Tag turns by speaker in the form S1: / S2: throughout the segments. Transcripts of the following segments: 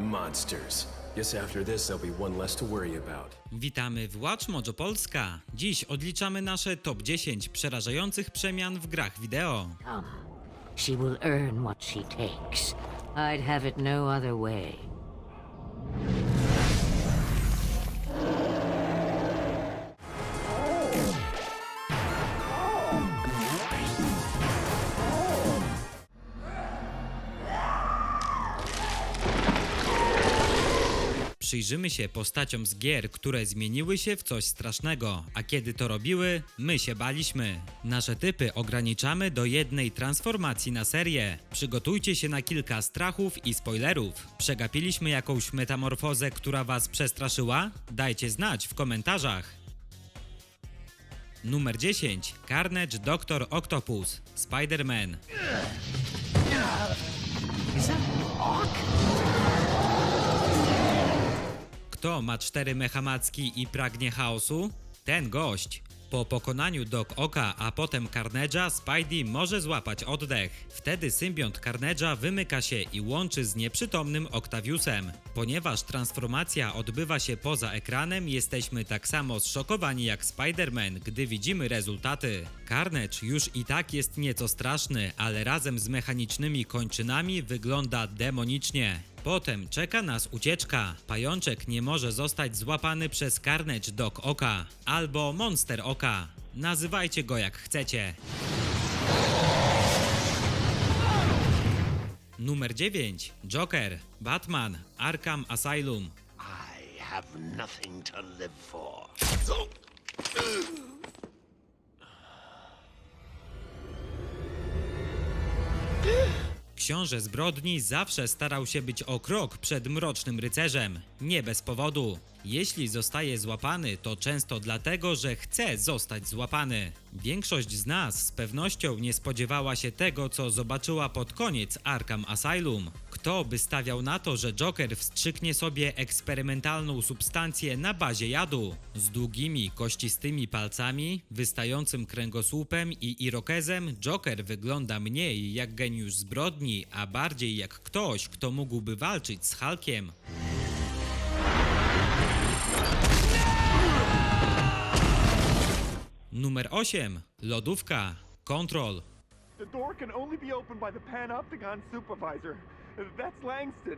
S1: Monsters. Guess after this, there'll be one less to worry about.
S2: Witamy w Watch Mojo Polska. Dziś odliczamy nasze top 10 przerażających przemian w grach wideo.
S3: Come. She will earn what she takes. I'd have it no other way.
S2: Przyjrzymy się postaciom z gier, które zmieniły się w coś strasznego, a kiedy to robiły, my się baliśmy. Nasze typy ograniczamy do jednej transformacji na serię. Przygotujcie się na kilka strachów i spoilerów. Przegapiliśmy jakąś metamorfozę, która was przestraszyła? Dajcie znać w komentarzach. Numer 10. Carnage Doctor Octopus. Spider-Man. Kto ma cztery mechamacki i pragnie chaosu? Ten gość. Po pokonaniu Doc Oka, a potem Carnage'a, Spidey może złapać oddech. Wtedy symbiont Carnage'a wymyka się i łączy z nieprzytomnym Octaviusem. Ponieważ transformacja odbywa się poza ekranem, jesteśmy tak samo zszokowani jak Spider-Man, gdy widzimy rezultaty. Carnage już i tak jest nieco straszny, ale razem z mechanicznymi kończynami wygląda demonicznie. Potem czeka nas ucieczka. Pajączek nie może zostać złapany przez Carnage Dog Oka albo Monster Oka. Nazywajcie go jak chcecie. Numer 9. Joker. Batman. Arkham Asylum.
S4: I have nothing to live for.
S2: Książę zbrodni zawsze starał się być o krok przed mrocznym rycerzem. Nie bez powodu. Jeśli zostaje złapany, to często dlatego, że chce zostać złapany. Większość z nas z pewnością nie spodziewała się tego, co zobaczyła pod koniec Arkham Asylum. Kto by stawiał na to, że Joker wstrzyknie sobie eksperymentalną substancję na bazie jadu? Z długimi, kościstymi palcami, wystającym kręgosłupem i irokezem, Joker wygląda mniej jak geniusz zbrodni, a bardziej jak ktoś, kto mógłby walczyć z Hulkiem. Numer 8. Lodówka. Control.
S5: The door can only be opened by the Panopticon supervisor. That's Langston,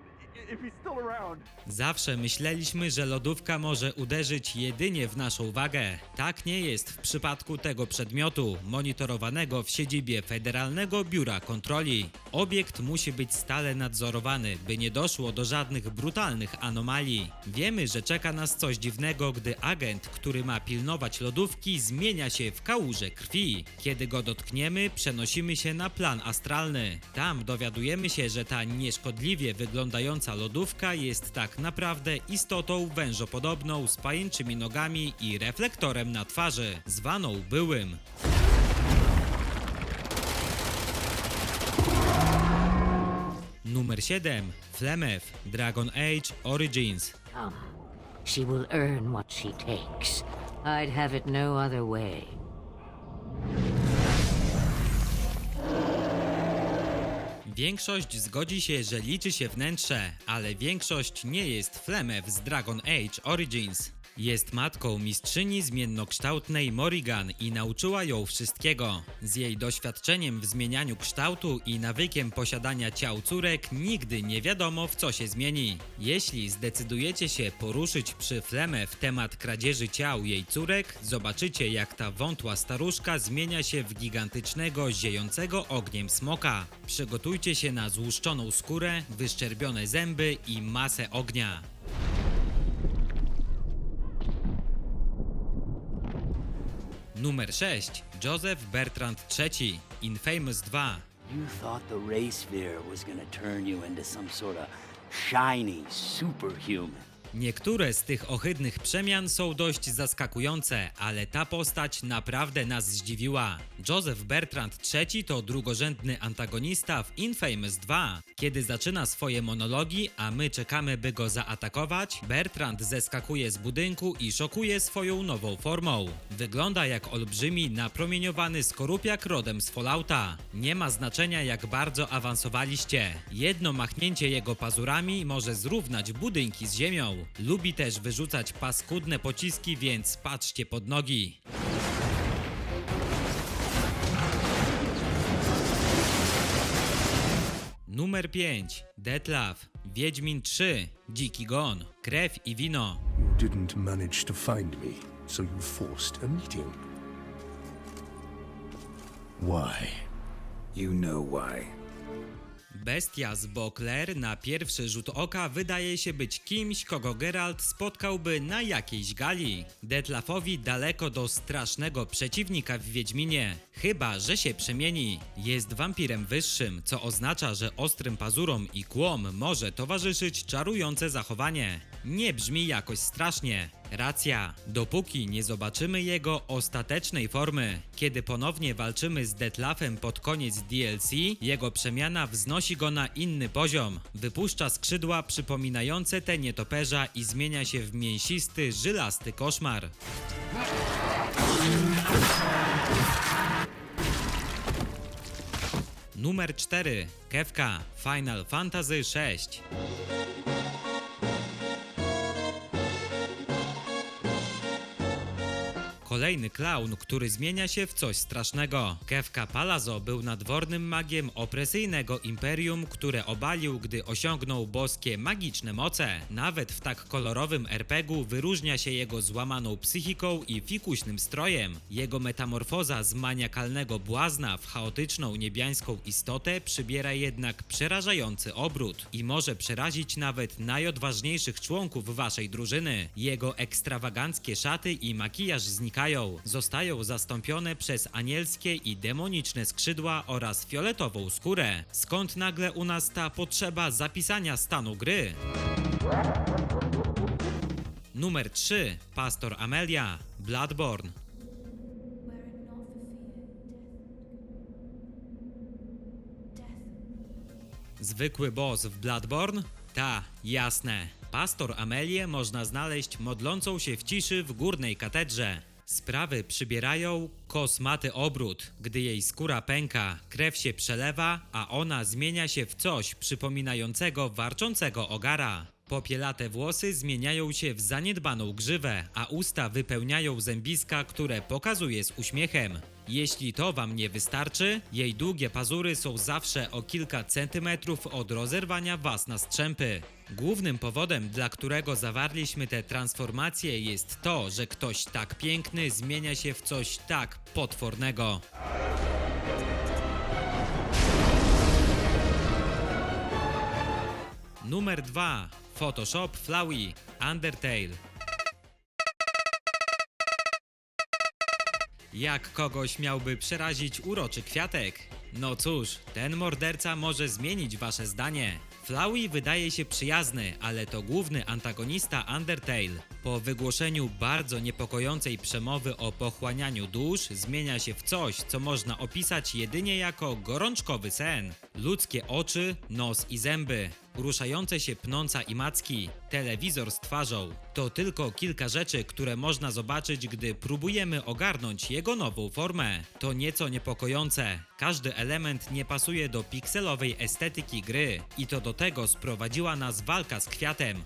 S5: if he's still around.
S2: Zawsze myśleliśmy, że lodówka może uderzyć jedynie w naszą wagę. Tak nie jest w przypadku tego przedmiotu, monitorowanego w siedzibie Federalnego Biura Kontroli. Obiekt musi być stale nadzorowany, by nie doszło do żadnych brutalnych anomalii. Wiemy, że czeka nas coś dziwnego, gdy agent, który ma pilnować lodówki, zmienia się w kałużę krwi. Kiedy go dotkniemy, przenosimy się na plan astralny. Tam dowiadujemy się, że ta nieszkodliwie wyglądająca lodówka jest tak naprawdę istotą wężopodobną z pajęczymi nogami i reflektorem na twarzy, zwaną byłym. Numer 7. Flemeth Dragon Age Origins
S3: Come. She will earn what she takes. I'd have it no other way.
S2: Większość zgodzi się, że liczy się wnętrze, ale większość nie jest Flemeth z Dragon Age Origins. Jest matką mistrzyni zmiennokształtnej Morrigan i nauczyła ją wszystkiego. Z jej doświadczeniem w zmienianiu kształtu i nawykiem posiadania ciał córek nigdy nie wiadomo w co się zmieni. Jeśli zdecydujecie się poruszyć przy Flemę w temat kradzieży ciał jej córek, zobaczycie jak ta wątła staruszka zmienia się w gigantycznego, ziejącego ogniem smoka. Przygotujcie się na złuszczoną skórę, wyszczerbione zęby i masę ognia. Numer 6. Joseph Bertrand III. Infamous 2.
S6: You thought the ray sphere was gonna turn you into some sort of shiny superhuman.
S2: Niektóre z tych ohydnych przemian są dość zaskakujące, ale ta postać naprawdę nas zdziwiła. Joseph Bertrand III to drugorzędny antagonista w Infamous 2. Kiedy zaczyna swoje monologi, a my czekamy by go zaatakować, Bertrand zeskakuje z budynku i szokuje swoją nową formą. Wygląda jak olbrzymi, napromieniowany skorupiak rodem z Fallouta. Nie ma znaczenia jak bardzo awansowaliście. Jedno machnięcie jego pazurami może zrównać budynki z ziemią. Lubi też wyrzucać paskudne pociski, więc patrzcie pod nogi. Numer 5. Detlaf. Wiedźmin 3. Dziki Gon. Krew i wino.
S6: You didn't manage to find me, so you forced a meeting. Why?
S7: You know why.
S2: Bestia z Bokler na pierwszy rzut oka wydaje się być kimś, kogo Geralt spotkałby na jakiejś gali. Detlafowi daleko do strasznego przeciwnika w Wiedźminie, chyba że się przemieni. Jest wampirem wyższym, co oznacza, że ostrym pazurom i kłom może towarzyszyć czarujące zachowanie. Nie brzmi jakoś strasznie. Racja, dopóki nie zobaczymy jego ostatecznej formy. Kiedy ponownie walczymy z Detlafem pod koniec DLC, jego przemiana wznosi go na inny poziom. Wypuszcza skrzydła przypominające te nietoperza i zmienia się w mięsisty, żylasty koszmar. Numer 4. Kefka. Final Fantasy VI. Kolejny klaun, który zmienia się w coś strasznego. Kefka Palazzo był nadwornym magiem opresyjnego imperium, które obalił, gdy osiągnął boskie magiczne moce. Nawet w tak kolorowym RPG-u wyróżnia się jego złamaną psychiką i fikuśnym strojem. Jego metamorfoza z maniakalnego błazna w chaotyczną niebiańską istotę przybiera jednak przerażający obrót i może przerazić nawet najodważniejszych członków waszej drużyny. Jego ekstrawaganckie szaty i makijaż znikają, zostają zastąpione przez anielskie i demoniczne skrzydła oraz fioletową skórę. Skąd nagle u nas ta potrzeba zapisania stanu gry? Numer 3. Pastor Amelia. Bloodborne. Zwykły boss w Bloodborne? Ta, jasne. Pastor Amelię można znaleźć modlącą się w ciszy w górnej katedrze. Sprawy przybierają kosmaty obrót, gdy jej skóra pęka, krew się przelewa, a ona zmienia się w coś przypominającego warczącego ogara. Popielate włosy zmieniają się w zaniedbaną grzywę, a usta wypełniają zębiska, które pokazuje z uśmiechem. Jeśli to wam nie wystarczy, jej długie pazury są zawsze o kilka centymetrów od rozerwania was na strzępy. Głównym powodem, dla którego zawarliśmy te transformacje jest to, że ktoś tak piękny zmienia się w coś tak potwornego. Numer 2. Photoshop Flowey Undertale. Jak kogoś miałby przerazić uroczy kwiatek? No cóż, ten morderca może zmienić wasze zdanie. Flowey wydaje się przyjazny, ale to główny antagonista Undertale. Po wygłoszeniu bardzo niepokojącej przemowy o pochłanianiu dusz zmienia się w coś, co można opisać jedynie jako gorączkowy sen. Ludzkie oczy, nos i zęby, ruszające się pnąca i macki, telewizor z twarzą. To tylko kilka rzeczy, które można zobaczyć, gdy próbujemy ogarnąć jego nową formę. To nieco niepokojące. Każdy element nie pasuje do pikselowej estetyki gry i to do tego sprowadziła nas walka z kwiatem.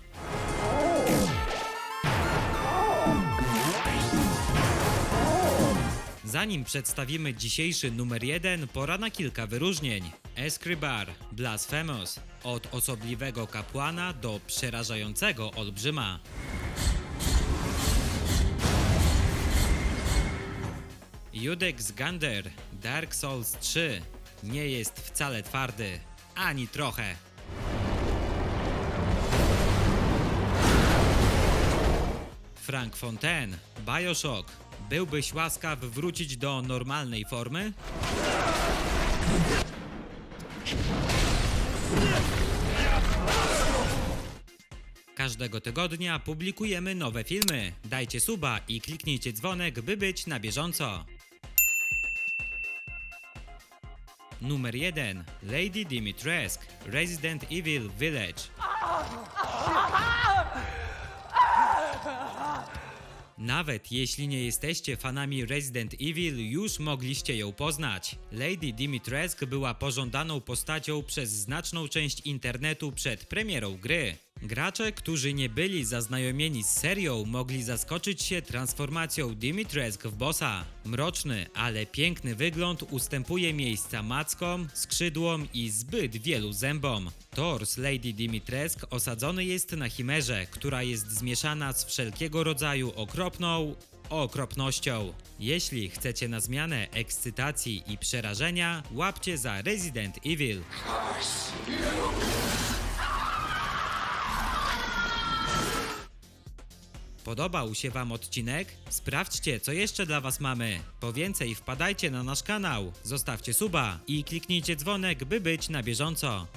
S2: Zanim przedstawimy dzisiejszy numer jeden, pora na kilka wyróżnień. Escribar, Blasphemous, od osobliwego kapłana do przerażającego olbrzyma. Judex Gander, Dark Souls 3, nie jest wcale twardy, ani trochę. Frank Fontaine, Bioshock. Byłbyś łaskaw wrócić do normalnej formy? każdego tygodnia publikujemy nowe filmy. Dajcie suba i kliknijcie dzwonek, by być na bieżąco. Numer 1. Lady Dimitrescu, Resident Evil Village. Nawet jeśli nie jesteście fanami Resident Evil, już mogliście ją poznać. Lady Dimitrescu była pożądaną postacią przez znaczną część internetu przed premierą gry. Gracze, którzy nie byli zaznajomieni z serią, mogli zaskoczyć się transformacją Dimitrescu w bossa. Mroczny, ale piękny wygląd ustępuje miejsca mackom, skrzydłom i zbyt wielu zębom. Tors Lady Dimitrescu osadzony jest na chimerze, która jest zmieszana z wszelkiego rodzaju okropną okropnością. Jeśli chcecie na zmianę ekscytacji i przerażenia, łapcie za Resident Evil. Podobał się Wam odcinek? Sprawdźcie, co jeszcze dla Was mamy. Po więcej wpadajcie na nasz kanał, zostawcie suba i kliknijcie dzwonek, by być na bieżąco.